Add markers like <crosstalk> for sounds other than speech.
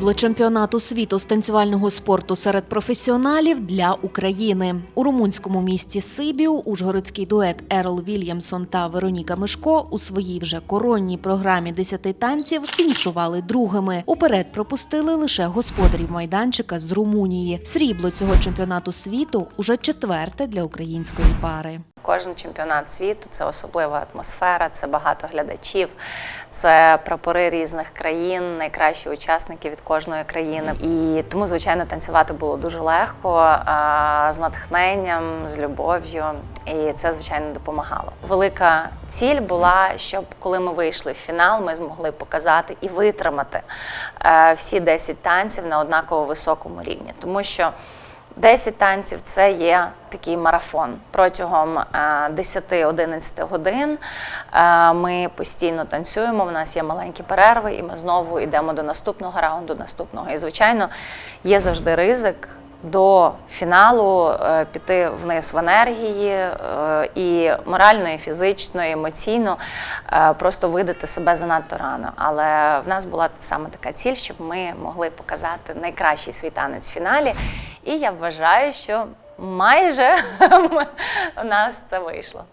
навколо чемпіонату світу з танцювального спорту серед професіоналів для України. У румунському місті Сибіу ужгородський дует Ерл Вільямсон та Вероніка Мишко у своїй вже коронній програмі «10 танців фінішували другими. Уперед пропустили лише господарів майданчика з Румунії. Срібло цього чемпіонату світу уже четверте для української пари. Кожен чемпіонат світу це особлива атмосфера, це багато глядачів, це прапори різних країн, найкращі учасники від кожної країни. І тому, звичайно, танцювати було дуже легко, з натхненням, з любов'ю. І це, звичайно, допомагало. Велика ціль була, щоб коли ми вийшли в фінал, ми змогли показати і витримати е, всі 10 танців на однаково високому рівні, тому що. 10 танців це є такий марафон. Протягом е, 10-11 годин е, ми постійно танцюємо. У нас є маленькі перерви, і ми знову йдемо до наступного раунду, наступного. І звичайно, є завжди ризик. До фіналу е, піти вниз в енергії е, і морально, і фізично, і емоційно е, просто видати себе занадто рано. Але в нас була саме така ціль, щоб ми могли показати найкращий свій танець в фіналі. І я вважаю, що майже <laughs> у нас це вийшло.